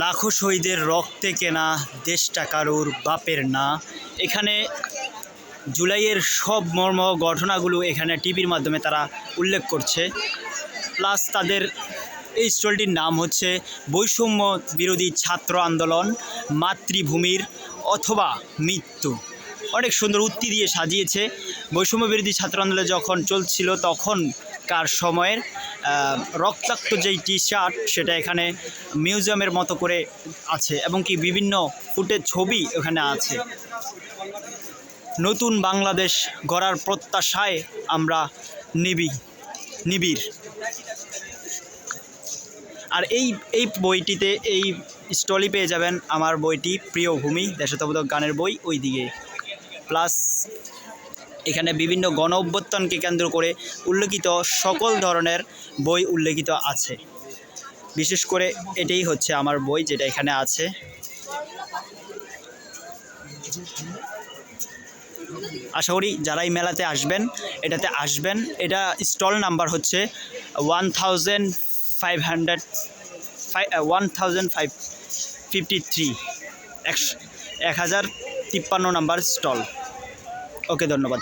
লাখো শহীদের রক্তে কেনা দেশটা কারুর বাপের না। এখানে জুলাইয়ের সব মর্ম ঘটনাগুলো এখানে টিভির মাধ্যমে তারা উল্লেখ করছে। প্লাস তাদের এই স্টলটির নাম হচ্ছে বৈষম্য বিরোধী ছাত্র আন্দোলন, মাতৃভূমির অথবা মৃত্যু। অনেক সুন্দর উত্তি দিয়ে সাজিয়েছে। বৈষম্য বিরোধী ছাত্র আন্দোলন যখন চলছিল তখনকার সময়ের রক্তাক্ত যেই টি শার্ট সেটা এখানে মিউজিয়ামের মতো করে আছে এবং কি বিভিন্ন ফুটের ছবি এখানে আছে। নতুন বাংলাদেশ গড়ার প্রত্যাশায় আমরা নিবি, নিবিড়। আর এই এই বইটিতে এই স্টলই পেয়ে যাবেন আমার বইটি, প্রিয় ভূমি, দেশাত্মবোধক গানের বই ওই দিকে প্লাস এখানে বিভিন্ন গণ অভ্যুত্থানকে কেন্দ্র করে উল্লেখিত সকল ধরনের বই উল্লেখিত আছে। বিশেষ করে এটাই হচ্ছে আমার বই যেটা এখানে আছে। আশা করি যারাই মেলাতে আসবেন, এটাতে আসবেন। এটা স্টল নাম্বার হচ্ছে one thousand five hundred five one thousand five fifty three. এক হাজার তিপ্পান্ন নাম্বার স্টল। ওকে ধন্যবাদ।